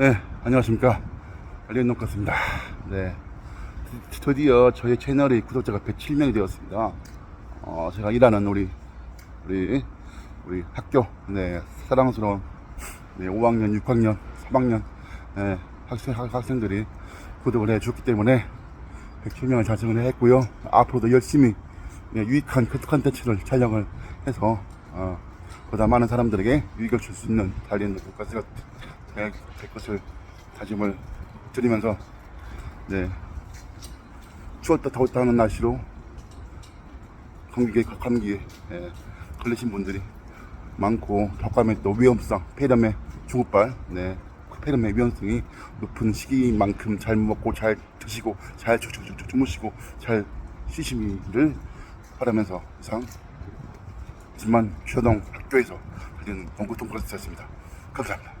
네, 안녕하십니까. 알리는 농가입니다. 네. 드- 드디어 저희 채널의 구독자가 107명이 되었습니다. 어, 제가 일하는 우리, 우리, 우리 학교, 네, 사랑스러운, 네, 5학년, 6학년, 3학년, 네, 학생, 학- 학생들이 구독을 해줬기 때문에 107명을 달성을 했고요. 앞으로도 열심히 네, 유익한 그 컨텐츠를 촬영을 해서, 어, 보다 많은 사람들에게 유익을 줄 수 있는 달리는 국가가 될 것을 다짐을 드리면서 네 추웠다 더웠다 하는 날씨로 감기에 감기에 예, 걸리신 분들이 많고 덕감에 또 위험성 폐렴의 중후발 네, 그 폐렴의 위험성이 높은 시기만큼 잘 먹고 잘 드시고 잘 주, 주, 주, 주무시고 잘 쉬시기를 바라면서 이상 지만 휴동 학교에서 드리는 원고 통크스였습니다 감사합니다.